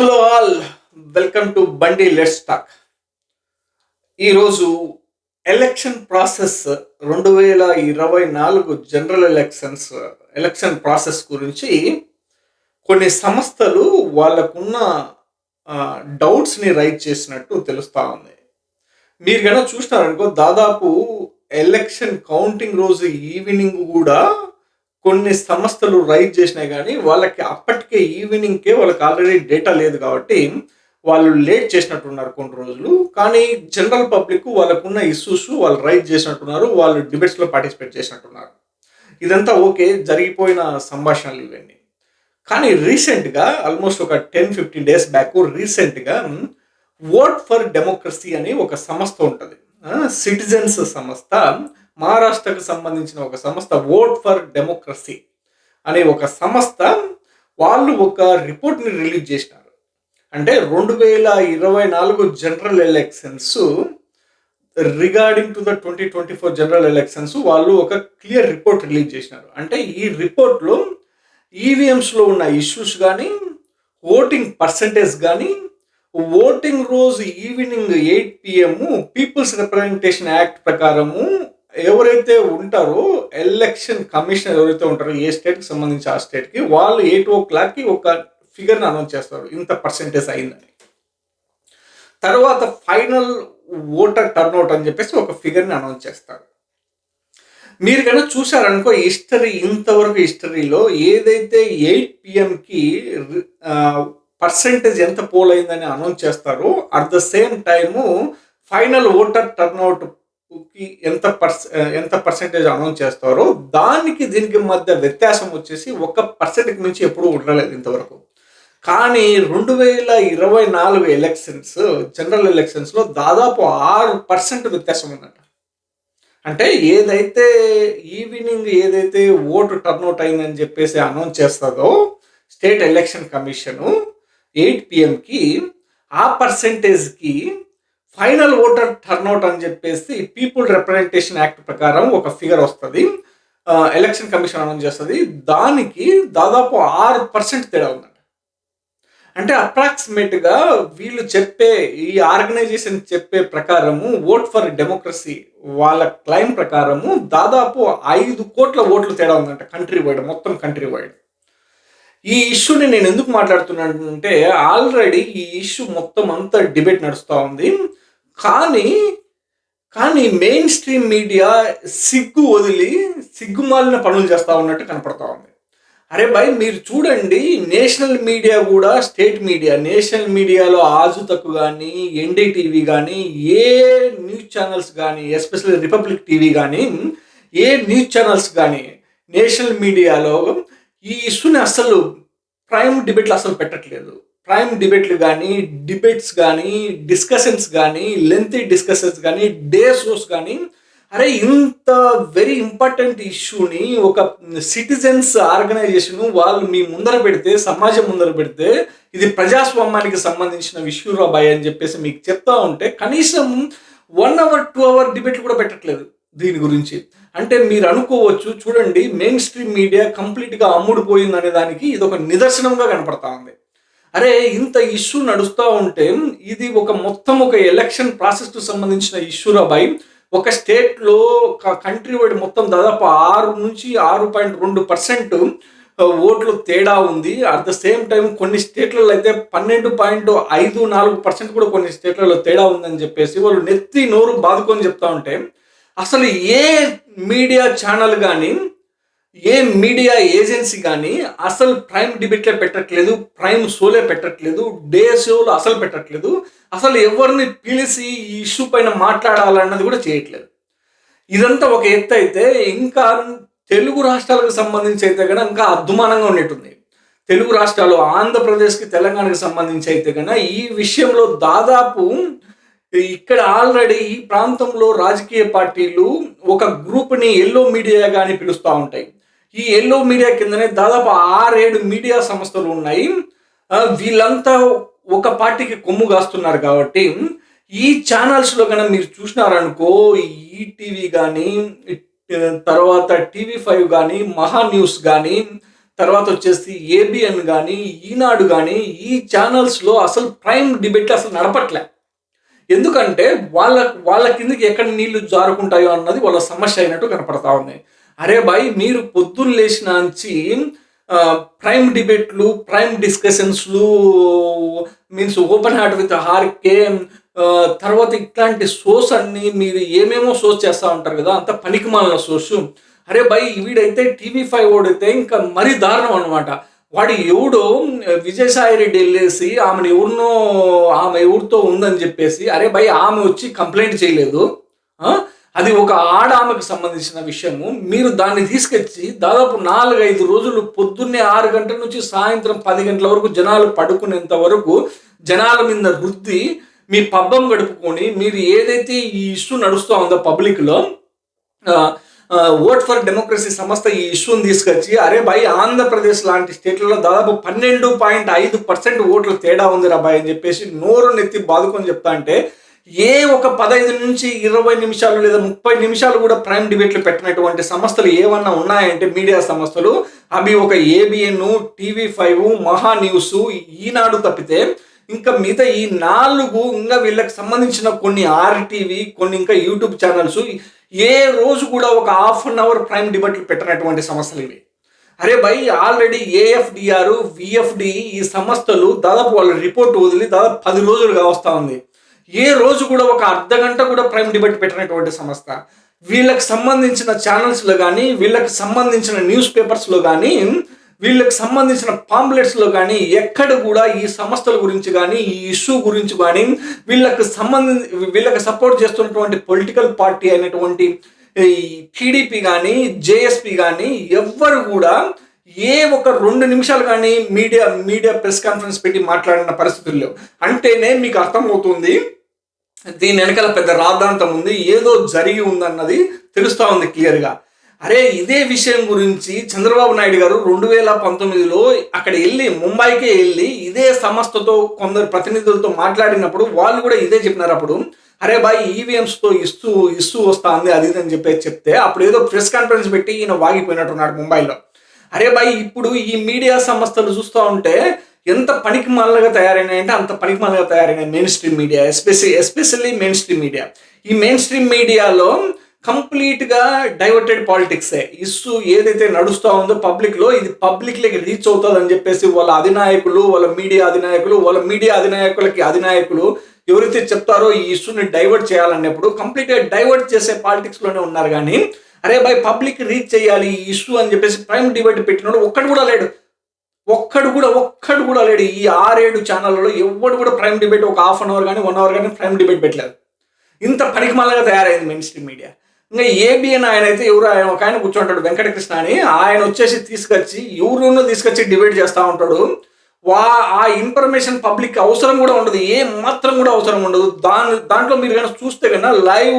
Hello all welcome to Bandi let's talk. ఈరోజు election process రెండు వేల ఇరవై నాలుగు జనరల్ ఎలక్షన్స్ ఎలక్షన్ ప్రాసెస్ గురించి కొన్ని సంస్థలు వాళ్ళకున్న డౌట్స్ని రైట్ చేసినట్టు తెలుస్తూ ఉంది. మీరు కనుక చూసినారనుకో దాదాపు ఎలక్షన్ కౌంటింగ్ రోజు ఈవినింగ్ కూడా కొన్ని సంస్థలు రైజ్ చేసినాయి కానీ వాళ్ళకి అప్పటికే ఈవినింగ్కే వాళ్ళకి ఆల్రెడీ డేటా లేదు కాబట్టి వాళ్ళు లేట్ చేసినట్టున్నారు కొన్ని రోజులు. కానీ జనరల్ పబ్లిక్ వాళ్ళకున్న ఇష్యూస్ వాళ్ళు రైజ్ చేసినట్టున్నారు వాళ్ళు డిబేట్స్లో పార్టిసిపేట్ చేసినట్టున్నారు. ఇదంతా ఓకే జరిగిపోయిన సంభాషణలు ఇవన్నీ. కానీ రీసెంట్గా ఆల్మోస్ట్ ఒక టెన్ ఫిఫ్టీన్ డేస్ బ్యాక్ రీసెంట్గా ఓట్ ఫర్ డెమోక్రసీ అని ఒక సంస్థ ఉంటుంది. సిటిజన్స్ సంస్థ మహారాష్ట్రకు సంబంధించిన ఒక సంస్థ ఓట్ ఫర్ డెమోక్రసీ అనే ఒక సంస్థ వాళ్ళు ఒక రిపోర్ట్ని రిలీజ్ చేసినారు. అంటే రెండు వేల ఇరవై నాలుగు general elections regarding to the twenty twenty four general elections వాళ్ళు ఒక క్లియర్ రిపోర్ట్ రిలీజ్ చేసినారు. అంటే ఈ రిపోర్ట్లో ఈవీఎంస్లో ఉన్న ఇష్యూస్ కానీ ఓటింగ్ పర్సంటేజ్ కానీ ఓటింగ్ రోజు evening eight PM people's representation act ప్రకారము ఎవరైతే ఉంటారో ఎలక్షన్ కమిషనర్ ఎవరైతే ఉంటారో ఏ స్టేట్కి సంబంధించి ఆ స్టేట్కి వాళ్ళు ఎయిట్ ఓ క్లాక్కి ఒక ఫిగర్ని అనౌన్స్ చేస్తారు. ఇంత పర్సెంటేజ్ అయిందని. తర్వాత ఫైనల్ ఓటర్ టర్న్అవుట్ అని చెప్పేసి ఒక ఫిగర్ని అనౌన్స్ చేస్తారు. మీరు కనుక చూసారనుకో హిస్టరీ ఇంతవరకు హిస్టరీలో ఏదైతే ఎయిట్ పిఎంకి పర్సెంటేజ్ ఎంత పోల్ అయిందని అనౌన్స్ చేస్తారో at the same time final voter turnout కి ఎంత పర్స ఎంత పర్సెంటేజ్ అనౌన్స్ చేస్తారో దానికి దీనికి మధ్య వ్యత్యాసం వచ్చేసి ఒక పర్సెంట్కి మించి ఎప్పుడూ ఉండలేదు ఇంతవరకు. కానీ రెండు వేల ఇరవై నాలుగు ఎలక్షన్స్ జనరల్ ఎలక్షన్స్లో దాదాపు ఆరు పర్సెంట్ వ్యత్యాసం ఉందంట. అంటే ఏదైతే ఈవినింగ్ ఏదైతే ఓటు టర్న్అవుట్ అయిందని చెప్పేసి అనౌన్స్ చేస్తుందో స్టేట్ ఎలక్షన్ కమిషను ఎయిట్ పిఎంకి ఆ పర్సెంటేజ్కి ఫైనల్ ఓటర్ టర్న్అవుట్ అని చెప్పేసి పీపుల్ రిప్రజెంటేషన్ యాక్ట్ ప్రకారం ఒక ఫిగర్ వస్తుంది. ఎలక్షన్ కమిషన్ అనౌన్స్ చేస్తుంది. దానికి దాదాపు ఆరు పర్సెంట్ తేడా ఉందంట. అంటే అప్రాక్సిమేట్గా వీళ్ళు చెప్పే ఈ ఆర్గనైజేషన్ చెప్పే ప్రకారము ఓట్ ఫర్ డెమోక్రసీ వాళ్ళ క్లైమ్ ప్రకారము దాదాపు ఐదు కోట్ల ఓట్లు తేడా ఉందంట కంట్రీ వైడ్ మొత్తం కంట్రీ వైడ్ ఈ ఇష్యూని నేను ఎందుకు మాట్లాడుతున్నానంటే ఆల్రెడీ ఈ ఇష్యూ మొత్తం అంతా డిబేట్ నడుస్తూ ఉంది. కానీ కానీ మెయిన్ స్ట్రీమ్ మీడియా సిగ్గు వదిలి సిగ్గుమాలిన పనులు చేస్తూ ఉన్నట్టు కనపడతా ఉంది. అరే భయ్ మీరు చూడండి నేషనల్ మీడియా కూడా స్టేట్ మీడియా నేషనల్ మీడియాలో ఆజుతకు కానీ ఎన్డీటీవీ కానీ ఏ న్యూస్ ఛానల్స్ కానీ ఎస్పెషల్లీ రిపబ్లిక్ టీవీ కానీ ఏ న్యూస్ ఛానల్స్ కానీ నేషనల్ మీడియాలో ఈ ఇష్యూని అస్సలు ప్రైమ్ డిబేట్లు అసలు పెట్టట్లేదు. ప్రైమ్ డిబేట్లు కానీ డిబేట్స్ కానీ డిస్కషన్స్ కానీ లెంతీ డిస్కషన్స్ కానీ డే షోస్ కానీ అరే ఇంత వెరీ ఇంపార్టెంట్ ఇష్యూని ఒక సిటిజన్స్ ఆర్గనైజేషన్ వాళ్ళు మీ ముందర పెడితే సమాజం ముందర పెడితే ఇది ప్రజాస్వామ్యానికి సంబంధించిన ఇష్యూ రాబాయ్ అని చెప్పేసి మీకు చెప్తా ఉంటే కనీసం వన్ అవర్ టూ అవర్ డిబేట్లు కూడా పెట్టట్లేదు దీని గురించి. అంటే మీరు అనుకోవచ్చు చూడండి మెయిన్ స్ట్రీమ్ మీడియా కంప్లీట్గా అమ్ముడుపోయింది అనే దానికి ఇది ఒక నిదర్శనంగా కనపడతా ఉంది. అరే ఇంత ఇష్యూ నడుస్తూ ఉంటే ఇది ఒక మొత్తం ఒక ఎలక్షన్ ప్రాసెస్కు సంబంధించిన ఇష్యూ రాబాయి ఒక స్టేట్లో ఒక కంట్రీ వైడ్ మొత్తం దాదాపు ఆరు నుంచి ఆరు పాయింట్ రెండు పర్సెంట్ ఓట్లు తేడా ఉంది. అట్ ద సేమ్ టైం కొన్ని స్టేట్లలో అయితే పన్నెండు పాయింట్ ఐదు నాలుగు పర్సెంట్ కూడా కొన్ని స్టేట్లలో తేడా ఉందని చెప్పేసి వాళ్ళు నెత్తి నోరు బాదుకొని చెప్తా ఉంటే అసలు ఏ మీడియా ఛానల్ కానీ ఏ మీడియా ఏజెన్సీ కానీ అసలు ప్రైమ్ డిబేట్లే పెట్టట్లేదు ప్రైమ్ షోలే పెట్టట్లేదు డే షోలు అసలు పెట్టట్లేదు అసలు ఎవరిని పిలిచి ఈ ఇష్యూ పైన మాట్లాడాలన్నది కూడా చేయట్లేదు. ఇదంతా ఒక ఎత్తు అయితే ఇంకా తెలుగు రాష్ట్రాలకు సంబంధించి అయితే కనుక ఇంకా అద్దుమానంగా ఉండేటుంది. తెలుగు రాష్ట్రాలు ఆంధ్రప్రదేశ్కి తెలంగాణకి సంబంధించి అయితే కనుక ఈ విషయంలో దాదాపు ఇక్కడ ఆల్రెడీ ఈ ప్రాంతంలో రాజకీయ పార్టీలు ఒక గ్రూప్ని ఎల్లో మీడియా కానీ పిలుస్తూ ఉంటాయి. ఈ ఎల్లో మీడియా కిందనే దాదాపు ఆరేడు మీడియా సంస్థలు ఉన్నాయి. వీళ్ళంతా ఒక పార్టీకి కొమ్ము కాస్తున్నారు కాబట్టి ఈ ఛానల్స్లో కనుక మీరు చూసినారనుకో ఈటీవీ కానీ తర్వాత టీవీ ఫైవ్ కానీ మహా న్యూస్ కానీ తర్వాత వచ్చేసి ఏబిఎన్ కానీ ఈనాడు కానీ ఈ ఛానల్స్లో అసలు ప్రైమ్ డిబేట్లు అసలు నడపట్లే. ఎందుకంటే వాళ్ళ వాళ్ళ కిందకి ఎక్కడ నీళ్ళు జారుకుంటాయో అన్నది వాళ్ళ సమస్య అయినట్టు కనపడతా ఉంది. అరే బాయ్ మీరు పొద్దున్న లేచినాంచి ప్రైమ్ డిబేట్లు prime డిస్కషన్స్లు means open heart with RK తర్వాత ఇట్లాంటి షోస్ అన్ని మీరు ఏమేమో షోస్ చేస్తూ ఉంటారు కదా అంత పనికిమాలిన షోస్ అరే బై వీడైతే టీవీ ఫైవ్ ఓడితే ఇంకా మరీ దారుణం అనమాట వాడు ఎవడో విజయసాయి రెడ్డి వెళ్ళేసి ఆమెను ఎవరినో ఆమె ఎవరితో ఉందని చెప్పేసి అరే భయ్ ఆమె వచ్చి కంప్లైంట్ చేయలేదు. అది ఒక ఆడ ఆమెకు సంబంధించిన విషయము. మీరు దాన్ని తీసుకొచ్చి దాదాపు నాలుగైదు రోజులు పొద్దున్నే ఆరు గంటల నుంచి సాయంత్రం పది గంటల వరకు జనాలు పడుకునేంత వరకు జనాల మీద రుద్ది మీ పబ్బం గడుపుకొని మీరు ఏదైతే ఈ ఇష్యూ నడుస్తూ ఉందో పబ్లిక్లో ఓట్ ఫర్ డెమోక్రసీ సంస్థ ఈ ఇష్యూని తీసుకొచ్చి అరే భాయ్ ఆంధ్రప్రదేశ్ లాంటి స్టేట్లలో దాదాపు పన్నెండు పాయింట్ ఐదు పర్సెంట్ ఓట్ల తేడా ఉంది రా భాయ్ అని చెప్పేసి నోరు నెత్తి బాదుకొని చెప్తా అంటే ఏ ఒక పదహైదు నుంచి ఇరవై నిమిషాలు లేదా ముప్పై నిమిషాలు కూడా ప్రైమ్ డిబేట్లు పెట్టినటువంటి సంస్థలు ఏమన్నా ఉన్నాయంటే మీడియా సంస్థలు అవి ఒక ABN TV five Maha news Eenadu తప్పితే ఇంకా మిగతా ఈ నాలుగు ఇంకా వీళ్ళకి సంబంధించిన కొన్ని ఆర్టీవీ కొన్ని ఇంకా యూట్యూబ్ ఛానల్స్ ఏ రోజు కూడా ఒక హాఫ్ అన్ అవర్ ప్రైమ్ డిబేట్లు పెట్టినటువంటి సంస్థలు ఇవి. అరే భయ్ ఆల్రెడీ ఏఎఫ్డిఆర్ విఎఫ్డి ఈ సంస్థలు దాదాపు వాళ్ళ రిపోర్ట్ వదిలి దాదాపు పది రోజులుగా వస్తూ ఉంది. ఏ రోజు కూడా ఒక అర్ధ గంట కూడా ప్రైమ్ డిబేట్ పెట్టినటువంటి సంస్థ. వీళ్ళకి సంబంధించిన ఛానల్స్లో కానీ వీళ్ళకి సంబంధించిన న్యూస్ పేపర్స్లో కానీ వీళ్ళకి సంబంధించిన పాంప్లెట్స్లో కానీ ఎక్కడ కూడా ఈ సంస్థల గురించి కానీ ఈ ఇష్యూ గురించి కానీ వీళ్ళకి సంబంధించి వీళ్ళకి సపోర్ట్ చేస్తున్నటువంటి పొలిటికల్ పార్టీ అయినటువంటి ఈ టీడీపీ కానీ జేఎస్పీ కానీ ఎవ్వరు కూడా ఏ ఒక రెండు నిమిషాలు కానీ మీడియా మీడియా ప్రెస్ కాన్ఫరెన్స్ పెట్టి మాట్లాడిన పరిస్థితుల్లో అంటేనే మీకు అర్థమవుతుంది దీని వెనకాల పెద్ద రాద్ధాంతం ఉంది. ఏదో జరిగి ఉందన్నది తెలుస్తూ ఉంది క్లియర్గా. అరే ఇదే విషయం గురించి చంద్రబాబు నాయుడు గారు రెండు వేల పంతొమ్మిదిలో అక్కడ వెళ్ళి ముంబైకే వెళ్ళి ఇదే సంస్థతో కొందరు ప్రతినిధులతో మాట్లాడినప్పుడు వాళ్ళు కూడా ఇదే చెప్పినారు అప్పుడు. అరే బాయ్ ఈవీఎంస్తో ఇస్తూ ఇస్తూ వస్తుంది అది అని చెప్పేసి చెప్తే అప్పుడు ఏదో ప్రెస్ కాన్ఫరెన్స్ పెట్టి ఈయన వాగిపోయినట్టున్నాడు ముంబైలో. అరే బాయ్ ఇప్పుడు ఈ మీడియా సంస్థలు చూస్తూ ఉంటే ఎంత పనికి మాలగా తయారైనాయి అంటే అంత పనికి మాలగా తయారైనాయి mainstream media especially especially mainstream media ఈ మెయిన్ స్ట్రీమ్ మీడియాలో కంప్లీట్గా డైవర్టెడ్ పాలిటిక్సే ఇష్యూ ఏదైతే నడుస్తూ ఉందో పబ్లిక్లో ఇది పబ్లిక్లోకి రీచ్ అవుతుందని అని చెప్పేసి వాళ్ళ అధినాయకులు వాళ్ళ మీడియా అధినాయకులు వాళ్ళ మీడియా అధినాయకులకి అధినాయకులు ఎవరైతే చెప్తారో ఈ ఇష్యూని డైవర్ట్ చేయాలన్నప్పుడు కంప్లీట్గా డైవర్ట్ చేసే పాలిటిక్స్లోనే ఉన్నారు కానీ అరే బై పబ్లిక్ రీచ్ చేయాలి ఈ ఇష్యూ అని చెప్పేసి ప్రైమ్ డిబేట్ పెట్టినోడు ఒక్కడు కూడా లేడు. ఒక్కడు కూడా ఒక్కడు కూడా లేడు. ఈ ఆరేడు ఛానళ్ళలో ఎవడు కూడా ప్రైమ్ డిబేట్ ఒక హాఫ్ అన్ అవర్ కానీ వన్ అవర్ కానీ ప్రైమ్ డిబేట్ పెట్టలేదు. ఇంత పరికమాలగా తయారైంది మెయిన్ స్ట్రీమ్ మీడియా ఇంకా ఏబిఎన్ ఆయన అయితే ఎవరు ఆయన ఒక ఆయన కూర్చుంటాడు వెంకటకృష్ణ అని. ఆయన వచ్చేసి తీసుకొచ్చి ఎవరున్నో తీసుకొచ్చి డిబేట్ చేస్తూ ఉంటాడు. వా ఆ ఇన్ఫర్మేషన్ పబ్లిక్ అవసరం కూడా ఉండదు ఏ మాత్రం కూడా అవసరం ఉండదు. దాని దాంట్లో మీరు కానీ చూస్తే కన్నా లైవ్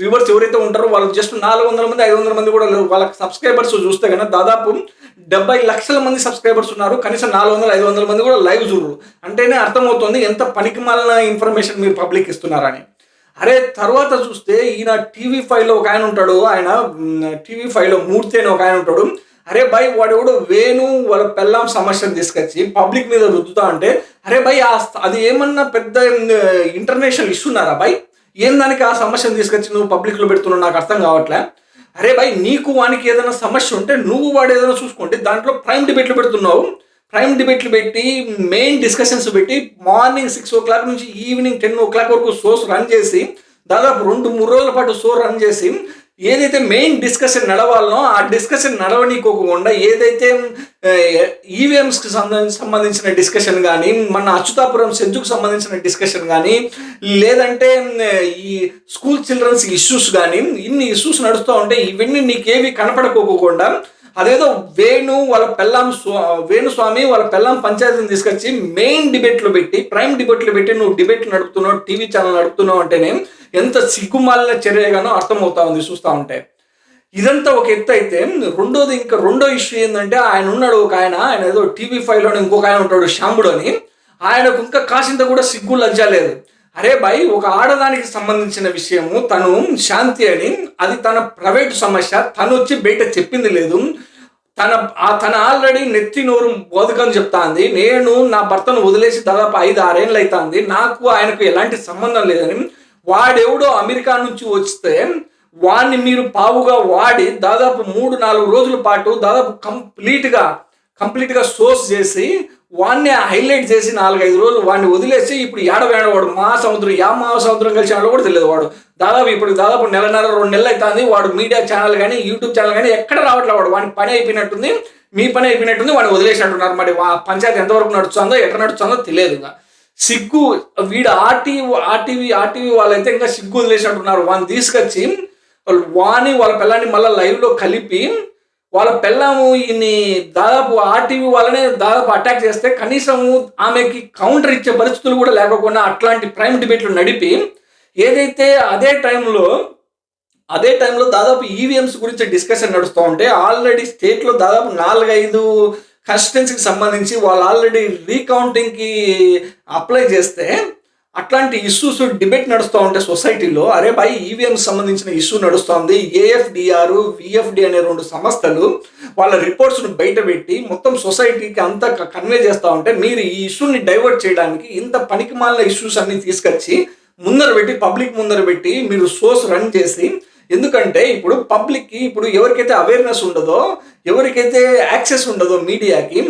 వ్యూవర్స్ ఎవరైతే ఉంటారో వాళ్ళు జస్ట్ నాలుగు వందల మంది ఐదు వందల మంది కూడా లేరు. వాళ్ళకి సబ్స్క్రైబర్స్ చూస్తే కన్నా దాదాపు డెబ్బై లక్షల మంది సబ్స్క్రైబర్స్ ఉన్నారు. కనీసం నాలుగు వందల ఐదు వందల మంది కూడా లైవ్ చూడరు. అంటేనే అర్థమవుతుంది ఎంత పనికిమాలిన ఇన్ఫర్మేషన్ మీరు పబ్లిక్ ఇస్తున్నారని. అరే తర్వాత చూస్తే ఈయన టీవీ ఫైవ్లో ఒక ఆయన ఉంటాడు. ఆయన టీవీ ఫైవ్లో మూర్తి అని ఒక ఆయన ఉంటాడు. అరే బై వాడెవడు వేణు వాళ్ళ పెళ్ళాం సమస్యను తీసుకొచ్చి పబ్లిక్ మీద రుద్దుతా అంటే అరే భయ్ ఆ అది ఏమన్నా పెద్ద ఇంటర్నేషనల్ ఇష్యూన్నారా బై? ఏం దానికి ఆ సమస్యను తీసుకొచ్చి నువ్వు పబ్లిక్లో పెడుతున్నావు నాకు అర్థం కావట్లే? అరే భయ్ నీకు వానికి ఏదైనా సమస్య ఉంటే నువ్వు వాడు ఏదైనా చూసుకుంటే దాంట్లో ప్రైమ్ డిబేట్లు పెడుతున్నావు. ప్రైమ్ డిబేట్లు పెట్టి మెయిన్ డిస్కషన్స్ పెట్టి మార్నింగ్ సిక్స్ ఓ క్లాక్ నుంచి ఈవినింగ్ టెన్ ఓ క్లాక్ వరకు షోస్ రన్ చేసి దాదాపు రెండు మూడు రోజుల పాటు షో రన్ చేసి ఏదైతే మెయిన్ డిస్కషన్ నడవాలనో ఆ డిస్కషన్ నడవనీకోకుండా ఏదైతే ఈవీఎంస్కి సంబంధించిన డిస్కషన్ కానీ మన అచ్యుతాపురం సెంచుకు సంబంధించిన డిస్కషన్ కానీ లేదంటే ఈ స్కూల్ చిల్డ్రన్స్ ఇష్యూస్ కానీ ఇన్ని ఇష్యూస్ నడుస్తూ ఉంటే ఇవన్నీ నీకేవి కనపడకోకుండా అదేదో వేణు వాళ్ళ పెళ్ళాం స్వా వేణుస్వామి వాళ్ళ పెళ్ళాం పంచాయతీని తీసుకొచ్చి మెయిన్ డిబేట్లు పెట్టి ప్రైమ్ డిబేట్లు పెట్టి నువ్వు డిబేట్ నడుపుతున్నావు టీవీ ఛానల్ నడుపుతున్నావు అంటేనే ఎంత సిగ్గుమాలిన చర్యగానో అర్థమవుతా ఉంది చూస్తూ ఉంటే. ఇదంతా ఒక ఎత్తు అయితే రెండోది ఇంకా రెండో ఇష్యూ ఏంటంటే ఆయన ఉన్నాడు ఒక ఆయన ఆయన ఏదో టీవీ ఫైవ్లో ఇంకొక ఆయన ఉంటాడు శాంబుడు అని. ఆయనకు ఇంకా కాసింత కూడా సిగ్గు లజ్జ లేదు. అరే భాయ్ ఒక ఆడదానికి సంబంధించిన విషయము తను శాంతి అని అది తన ప్రైవేట్ సమస్య తను వచ్చి బయట చెప్పింది లేదు. తన ఆ తన ఆల్రెడీ నెత్తి నోరు బోధకని చెప్తాంది నేను నా భర్తను వదిలేసి దాదాపు ఐదు ఆరేళ్ళు అవుతుంది నాకు ఆయనకు ఎలాంటి సంబంధం లేదని వాడెవడో అమెరికా నుంచి వస్తే వాడిని మీరు పావుగా వాడి దాదాపు మూడు నాలుగు రోజుల పాటు దాదాపు కంప్లీట్గా కంప్లీట్గా సోర్స్ చేసి వాడిని హైలైట్ చేసి నాలుగైదు రోజులు వాడిని వదిలేసి ఇప్పుడు ఏడవేడ వాడు మా సముద్రం యా మా సముద్రం కలిసి ఆడో కూడా తెలియదు వాడు. దాదాపు ఇప్పుడు దాదాపు నెలన్నర రెండు నెలలు అవుతుంది వాడు మీడియా ఛానల్ కానీ యూట్యూబ్ ఛానల్ కానీ ఎక్కడ రావట్లేదు వాడు. వాడి పని అయిపోయినట్టుంది మీ పని అయిపోయినట్టుంది వాడిని వదిలేసినట్టున్నారు. మరి పంచాయతీ ఎంతవరకు నడుస్తుందో ఎట్లా నడుస్తుందో తెలియదు ఇంకా. సిగ్గు వీడు ఆర్టీవీ ఆర్టీవీ ఆర్టీవీ వాళ్ళైతే ఇంకా సిగ్గు వదిలేసినట్టున్నారు. వాడిని తీసుకొచ్చి వాని వాళ్ళ పిల్లాన్ని మళ్ళీ లైవ్లో కలిపి వాళ్ళ పిల్లము ఈయన్ని దాదాపు ఆర్టీవీ వాళ్ళనే దాదాపు అటాక్ చేస్తే కనీసము ఆమెకి కౌంటర్ ఇచ్చే పరిస్థితులు కూడా లేకపోకుండా అట్లాంటి ప్రైమ్ డిబేట్లు నడిపి ఏదైతే అదే టైంలో అదే టైంలో దాదాపు ఈవీఎంస్ గురించి డిస్కషన్ నడుస్తూ ఉంటే ఆల్రెడీ స్టేట్లో దాదాపు నాలుగైదు కన్స్టిట్యున్సీకి సంబంధించి వాళ్ళు ఆల్రెడీ రీకౌంటింగ్కి అప్లై చేస్తే అట్లాంటి ఇష్యూస్ డిబేట్ నడుస్తూ ఉంటే సొసైటీలో అరే భాయ్ ఈవీఎం సంబంధించిన ఇష్యూ నడుస్తోంది ఏఎఫ్డిఆర్ విఎఫ్డి అనే రెండు సంస్థలు వాళ్ళ రిపోర్ట్స్ను బయటపెట్టి మొత్తం సొసైటీకి అంతా కన్వే చేస్తూ ఉంటే మీరు ఈ ఇష్యూని డైవర్ట్ చేయడానికి ఇంత పనికిమాలిన ఇష్యూస్ అన్ని తీసుకొచ్చి ముందర పెట్టి పబ్లిక్ ముందర పెట్టి మీరు షోస్ రన్ చేసి ఎందుకంటే ఇప్పుడు పబ్లిక్కి ఇప్పుడు ఎవరికైతే అవేర్నెస్ ఉండదో ఎవరికైతే యాక్సెస్ ఉండదో మీడియాకి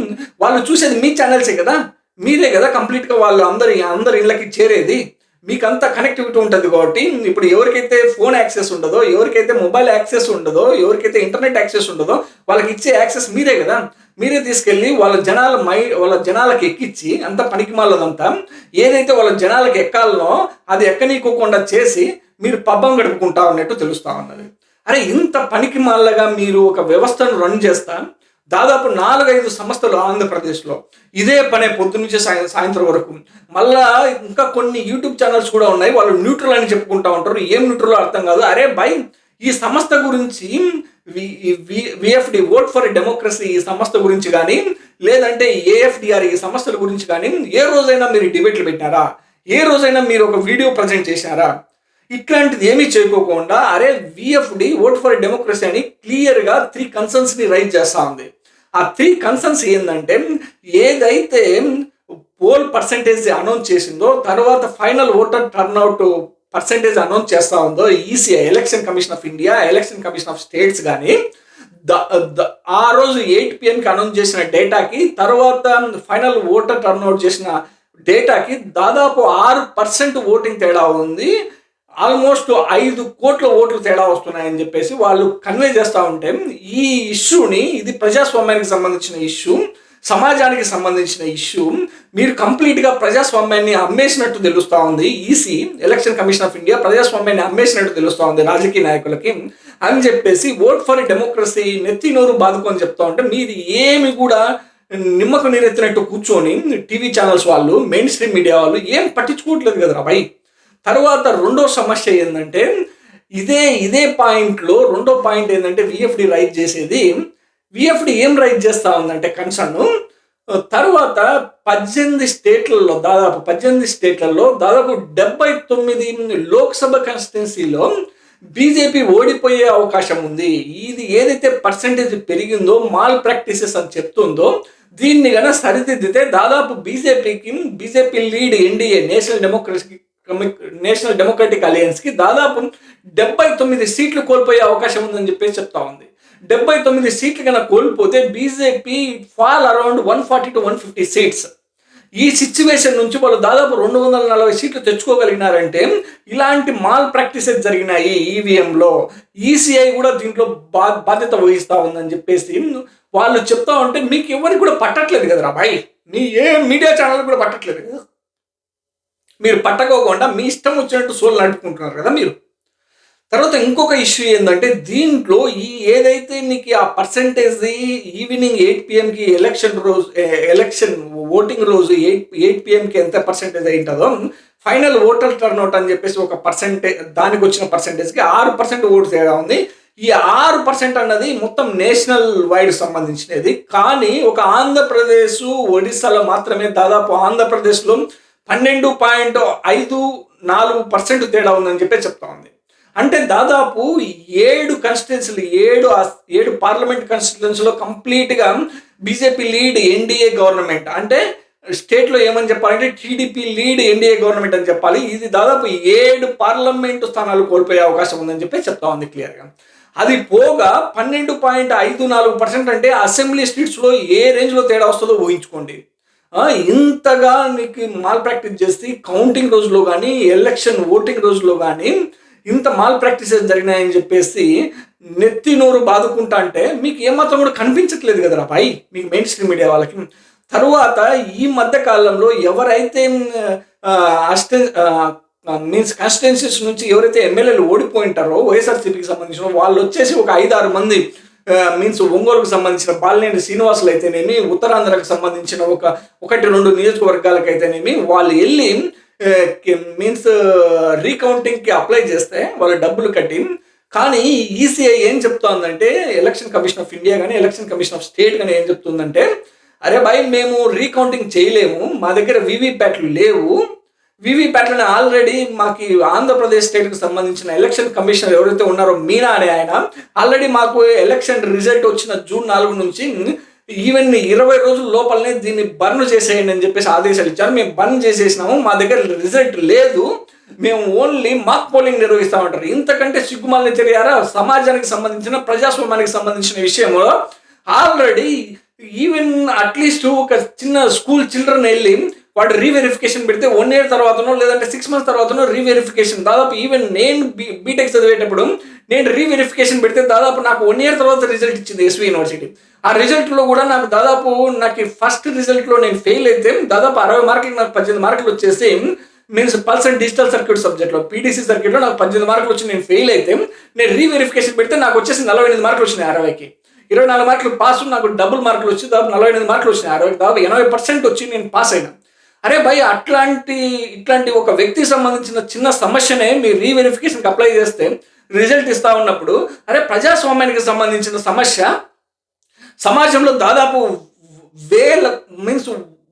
వాళ్ళు చూసేది మీ ఛానల్సే కదా? మీరే కదా కంప్లీట్గా వాళ్ళు అందరి అందరి ఇళ్ళకి చేరేది? మీకు అంత కనెక్టివిటీ ఉంటుంది కాబట్టి ఇప్పుడు ఎవరికైతే ఫోన్ యాక్సెస్ ఉండదో ఎవరికైతే మొబైల్ యాక్సెస్ ఉండదో ఎవరికైతే ఇంటర్నెట్ యాక్సెస్ ఉండదో వాళ్ళకి ఇచ్చే యాక్సెస్ మీరే కదా. మీరే తీసుకెళ్ళి వాళ్ళ జనాల మై వాళ్ళ జనాలకు ఎక్కించి అంత పనికిమాలదంతా ఏదైతే వాళ్ళ జనాలకు ఎక్కాలనో అది ఎక్కనీకోకుండా చేసి మీరు పబ్బం గడుపుకుంటా ఉన్నట్టు తెలుస్తా ఉన్నది. అరే ఇంత పనికి మాలగా మీరు ఒక వ్యవస్థను రన్ చేస్తా దాదాపు నాలుగైదు సంస్థలు ఆంధ్రప్రదేశ్లో ఇదే పనే పొద్దు నుంచి సాయ సాయంత్రం వరకు. మళ్ళా ఇంకా కొన్ని యూట్యూబ్ ఛానల్స్ కూడా ఉన్నాయి. వాళ్ళు న్యూట్రల్ అని చెప్పుకుంటా ఉంటారు. ఏం న్యూట్రల్ అర్థం కాదు. అరే బై ఈ సంస్థ గురించి విఎఫ్డి ఓట్ ఫర్ డెమోక్రసీ ఈ సంస్థ గురించి కానీ లేదంటే ఏఎఫ్డిఆర్ ఈ సంస్థల గురించి కానీ ఏ రోజైనా మీరు డిబేట్లు పెట్టారా? ఏ రోజైనా మీరు ఒక వీడియో ప్రజెంట్ చేశారా? ఇట్లాంటిది ఏమీ చేయకోకుండా అరే విఎఫ్డి ఓట్ ఫర్ డెమోక్రసీ అని క్లియర్గా త్రీ కన్సర్న్స్ని రైజ్ చేస్తూ ఉంది. ఆ త్రీ కన్సర్న్స్ ఏంటంటే ఏదైతే పోల్ పర్సంటేజ్ అనౌన్స్ చేసిందో తర్వాత final voter turnout percentage announce చేస్తూ ఉందో ECI election commission of India election commission of states కానీ ఆ రోజు ఎయిట్ పిఎంకి అనౌన్స్ చేసిన డేటాకి తర్వాత ఫైనల్ ఓటర్ టర్న్అవుట్ చేసిన డేటాకి దాదాపు ఆరు పర్సెంట్ ఓటింగ్ తేడా ఉంది. ఆల్మోస్ట్ ఐదు కోట్ల ఓట్లు తేడా వస్తున్నాయని చెప్పేసి వాళ్ళు కన్వే చేస్తూ ఉంటే ఈ ఇష్యూని ఇది ప్రజాస్వామ్యానికి సంబంధించిన ఇష్యూ సమాజానికి సంబంధించిన ఇష్యూ మీరు కంప్లీట్గా ప్రజాస్వామ్యాన్ని అమ్మేసినట్టు తెలుస్తూ ఉంది. EC election commission of India ప్రజాస్వామ్యాన్ని అమ్మేసినట్టు తెలుస్తూ ఉంది రాజకీయ నాయకులకి. అని చెప్పేసి ఓట్ ఫర్ డెమోక్రసీ నెత్తి నోరు బాదుకొని చెప్తా ఉంటే మీరు ఏమి కూడా నిమ్మకు నీరెత్తినట్టు కూర్చొని టీవీ ఛానల్స్ వాళ్ళు మెయిన్ స్ట్రీమ్ మీడియా వాళ్ళు ఏం పట్టించుకోవట్లేదు కదా బై. తర్వాత రెండో సమస్య ఏంటంటే ఇదే ఇదే పాయింట్లో రెండో పాయింట్ ఏంటంటే విఎఫ్డి రైట్ చేసేది. విఎఫ్డి ఏం రైట్ చేస్తా ఉందంటే కన్సర్న్ తర్వాత పద్దెనిమిది స్టేట్లలో దాదాపు పద్దెనిమిది స్టేట్లలో దాదాపు డెబ్బై తొమ్మిది లోక్సభ కాన్స్టిట్యున్సీలో బీజేపీ ఓడిపోయే అవకాశం ఉంది. ఇది ఏదైతే పర్సంటేజ్ పెరిగిందో మాల్ ప్రాక్టీసెస్ అని చెప్తుందో దీన్ని కనుక సరిదిద్దితే దాదాపు బీజేపీకి BJP lead NDA national democracy national democratic అలయన్స్కి దాదాపు డెబ్బై తొమ్మిది సీట్లు కోల్పోయే అవకాశం ఉందని చెప్పేసి చెప్తా ఉంది. డెబ్బై తొమ్మిది సీట్లు కన్నా కోల్పోతే BJP fall around one forty two one fifty seats ఈ సిచ్యువేషన్ నుంచి వాళ్ళు దాదాపు రెండు వందల నలభై సీట్లు తెచ్చుకోగలిగినారంటే ఇలాంటి మాల్ ప్రాక్టీసెస్ జరిగినాయి ఈవీఎంలో ఈసీఐ కూడా దీంట్లో బా బాధ్యత వహిస్తూ ఉందని చెప్పేసి వాళ్ళు చెప్తా ఉంటే మీకు ఎవరికి కూడా పట్టట్లేదు కదరా బాయ్. మీ ఏ మీడియా ఛానల్ కూడా పట్టట్లేదు కదా. మీరు పట్టకోకుండా మీ ఇష్టం వచ్చినట్టు సోలు నడుపుకుంటున్నారు కదా మీరు. తర్వాత ఇంకొక ఇష్యూ ఏంటంటే దీంట్లో ఈ ఏదైతే నీకు ఆ పర్సంటేజ్ ఈవినింగ్ ఎయిట్ పిఎంకి ఎలక్షన్ రోజు ఎలక్షన్ ఓటింగ్ రోజు ఎయిట్ ఎయిట్ పిఎంకి ఎంత పర్సంటేజ్ అయింటుందో ఫైనల్ ఓటర్ టర్న్అవుట్ అని చెప్పేసి ఒక పర్సంటేజ్ దానికి వచ్చిన పర్సంటేజ్కి ఆరు పర్సెంట్ ఓటు తేడా ఉంది. ఈ ఆరు పర్సెంట్ అన్నది మొత్తం నేషనల్ వైడ్ సంబంధించినది. కానీ ఒక ఆంధ్రప్రదేశ్ ఒడిస్సాలో మాత్రమే దాదాపు ఆంధ్రప్రదేశ్లో పన్నెండు పాయింట్ ఐదు నాలుగు పర్సెంట్ తేడా ఉందని చెప్పి చెప్తా ఉంది. అంటే దాదాపు ఏడు కాన్స్టిట్యున్సీలు ఏడు ఏడు పార్లమెంట్ కాన్స్టిట్యున్సీలో కంప్లీట్గా బీజేపీ లీడ్ ఎన్డీఏ గవర్నమెంట్ అంటే స్టేట్లో ఏమని చెప్పాలంటే టీడీపీ లీడ్ ఎన్డీఏ గవర్నమెంట్ అని చెప్పాలి. ఇది దాదాపు ఏడు పార్లమెంటు స్థానాలు కోల్పోయే అవకాశం ఉందని చెప్పి చెప్తా ఉంది క్లియర్గా అది పోగా పన్నెండు పాయింట్ ఐదు నాలుగు పర్సెంట్ అంటే అసెంబ్లీ సీట్స్లో ఏ రేంజ్లో తేడా వస్తుందో ఊహించుకోండి. ఇంతగా నీకు మాల్ ప్రాక్టీస్ చేస్తే కౌంటింగ్ రోజులో కానీ ఎలక్షన్ ఓటింగ్ రోజులో కానీ ఇంత మాల్ ప్రాక్టీసెస్ జరిగినాయని చెప్పేసి నెత్తి నోరు బాదుకుంటా అంటే మీకు ఏమాత్రం కూడా కనిపించట్లేదు కదరా భాయ్ మీకు మెయిన్ స్ట్రీమ్ మీడియా వాళ్ళకి. తరువాత ఈ మధ్య కాలంలో ఎవరైతే అస్ట మీన్స్ కాన్స్టిట్యున్సీస్ నుంచి ఎవరైతే ఎమ్మెల్యేలు ఓడిపోయింటారో వైఎస్ఆర్సీపీకి సంబంధించిన వాళ్ళు వచ్చేసి ఒక ఐదారు మంది మీన్స్ ఒంగోలుకు సంబంధించిన బాలినేని శ్రీనివాసులు అయితేనేమి ఉత్తరాంధ్రకు సంబంధించిన ఒక ఒకటి రెండు నియోజకవర్గాలకు అయితేనేమి వాళ్ళు వెళ్ళి మీన్స్ రీకౌంటింగ్కి అప్లై చేస్తే వాళ్ళ డబ్బులు కట్టి కానీ ఈసీఐ ఏం చెప్తోందంటే ఎలక్షన్ కమిషన్ ఆఫ్ ఇండియా కానీ ఎలక్షన్ కమిషన్ ఆఫ్ స్టేట్ కానీ ఏం చెప్తుందంటే అరే భాయ్ మేము రీకౌంటింగ్ చేయలేము మా దగ్గర వీవీప్యాట్లు లేవు వీవీప్యాట్లను ఆల్రెడీ మాకు ఆంధ్రప్రదేశ్ స్టేట్కి సంబంధించిన ఎలక్షన్ కమిషనర్ ఎవరైతే ఉన్నారో మీనా అనే ఆయన ఆల్రెడీ మాకు ఎలక్షన్ రిజల్ట్ వచ్చిన జూన్ నాలుగు నుంచి ఈవెన్ ఇరవై రోజుల లోపలనే దీన్ని బర్న్ చేసేయండి అని చెప్పేసి ఆదేశాలు ఇచ్చారు. మేము బర్న్ చేసేసినాము మా దగ్గర రిజల్ట్ లేదు. మేము ఓన్లీ మాక్ పోలింగ్ నిర్వహిస్తామంటారు. ఇంతకంటే సిగ్గుమాలని చర్యారా సమాజానికి సంబంధించిన ప్రజాస్వామ్యానికి సంబంధించిన విషయంలో ఆల్రెడీ ఈవెన్ అట్లీస్ట్ ఒక చిన్న స్కూల్ చిల్డ్రన్ వెళ్ళి వాడు రీవెరిఫికేషన్ పెడితే వన్ ఇయర్ తర్వాతనో లేదంటే సిక్స్ మంత్స్ తర్వాతనో రీవెరిఫికేషన్ దాదాపు ఈవెన్ నేను బీ బీటెక్ చదివేటప్పుడు నేను రీవెరిఫికేషన్ పెడితే దాదాపు నాకు వన్ ఇయర్ తర్వాత రిజల్ట్ ఇచ్చింది ఎస్వి యూనివర్సిటీ ఆ రిజల్ట్లో కూడా నాకు దాదాపు నాకు ఫస్ట్ రిజల్ట్లో నేను ఫెయిల్ అయితే దాదాపు అరవై మార్కులు నాకు పద్దెనిమిది మార్కులు వచ్చేసి means pulse and digital circuit సబ్జెక్ట్లో పీడీసీ సర్క్యూట్లో నాకు పద్దెనిమిది మార్కులు వచ్చి నేను ఫెయిల్ అయితే నేను రీవెరిఫికేషన్ పెడితే నాకు వచ్చేసి నలభై ఎనిమిది మార్కులు వచ్చినాయి అరవైకి. ఇరవై నాలుగు మార్కులు పాస్ నాకు డబుల్ మార్కులు వచ్చి దాదాపు నలభై ఎనిమిది మార్కులు వచ్చినాయి అరవై దాదాపు ఎనభై పర్సెంట్ వచ్చి నేను పాస్ అయినా. అరే భయ్ అట్లాంటి ఇట్లాంటి ఒక వ్యక్తికి సంబంధించిన చిన్న సమస్యనే మీరు రీవెరిఫికేషన్కి అప్లై చేస్తే రిజల్ట్ ఇస్తా ఉన్నప్పుడు అరే ప్రజాస్వామ్యానికి సంబంధించిన సమస్య సమాజంలో దాదాపు వేల మీన్స్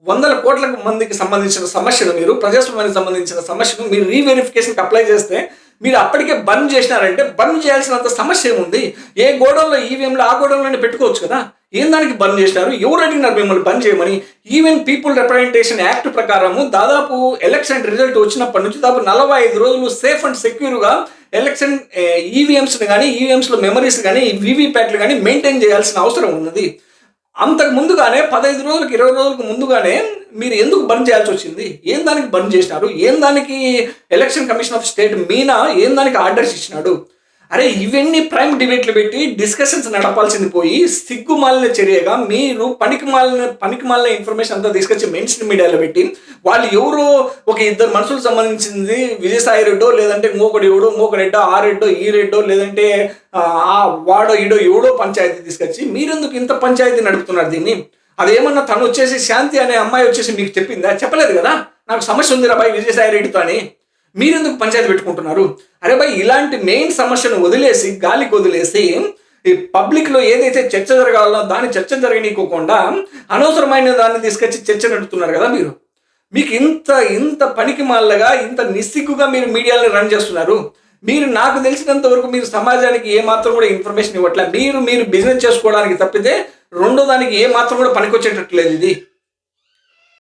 వందల కోట్ల మందికి సంబంధించిన సమస్యను మీరు ప్రజాస్వామ్యానికి సంబంధించిన సమస్యను మీరు రీవెరిఫికేషన్కి అప్లై చేస్తే మీరు అప్పటికే బంద్ చేసినారంటే బంద్ చేయాల్సినంత సమస్య ఏముంది? ఏ గోడంలో ఈవీఎంలో ఆ గోడంలోనే పెట్టుకోవచ్చు కదా? ఏం దానికి బంద్ చేసినారు? ఎవరు అడిగినారు మిమ్మల్ని బంద్ చేయమని? ఈవెన్ పీపుల్ రిప్రజెంటేషన్ యాక్ట్ ప్రకారము దాదాపు ఎలక్షన్ రిజల్ట్ వచ్చినప్పటి నుంచి దాదాపు నలభై ఐదు రోజులు సేఫ్ అండ్ సెక్యూర్గా ఎలక్షన్ ఈవీఎంస్ని కానీ ఈవీఎంస్లో మెమరీస్ కానీ వీవీప్యాట్లు కానీ మెయింటైన్ చేయాల్సిన అవసరం ఉన్నది. అంతకు ముందుగానే పదహైదు రోజులకు ఇరవై రోజులకు ముందుగానే మీరు ఎందుకు బంద్ చేయాల్సి వచ్చింది? ఏం దానికి బంద్ చేసినారు? ఏం దానికి election commission of state Meena ఏం దానికి ఆర్డర్స్ ఇచ్చినాడు? అరే ఇవన్నీ ప్రైమ్ డిబేట్లు పెట్టి డిస్కషన్స్ నడపాల్సింది పోయి సిగ్గుమాలిన చర్యగా మీరు పనికి మాలిన పనికి మాలిన ఇన్ఫర్మేషన్ అంతా తీసుకొచ్చి మెన్షన్ మీడియాలో పెట్టి వాళ్ళు ఎవరో ఒక ఇద్దరు మనుషులకు సంబంధించింది విజయసాయి రెడ్డో లేదంటే ఇంకొకటి ఎవడో ఇంకొక రెడ్డో ఆ రెడ్డో ఈ రెడ్డో లేదంటే ఆ వాడో ఈడో ఎవడో పంచాయతీ తీసుకొచ్చి మీరెందుకు ఇంత పంచాయతీ నడుపుతున్నారు దీన్ని? అదేమన్నా తను వచ్చేసి శాంతి అనే అమ్మాయి వచ్చేసి మీకు చెప్పిందా? చెప్పలేదు కదా? నాకు సమస్య ఉంది రాబాయ్ విజయసాయి రెడ్డితో అని. మీరెందుకు పంచాయతీ పెట్టుకుంటున్నారు? అరే బాయ్ ఇలాంటి మెయిన్ సమస్యను వదిలేసి గాలికి వదిలేసి ఈ పబ్లిక్లో ఏదైతే చర్చ జరగాలో దాని చర్చ జరగనీకోకుండా అనవసరమైన దాన్ని తీసుకొచ్చి చర్చ నడుపుతున్నారు కదా మీరు? మీకు ఇంత ఇంత పనికి మాల్లగా ఇంత నిస్సిగ్గుగా మీరు మీడియాని రన్ చేస్తున్నారు. మీరు నాకు తెలిసినంత వరకు మీరు సమాజానికి ఏ మాత్రం కూడా ఇన్ఫర్మేషన్ ఇవ్వట్లే. మీరు మీరు బిజినెస్ చేసుకోవడానికి తప్పితే రెండో దానికి ఏ మాత్రం కూడా పనికొచ్చేటట్లేదు ఇది.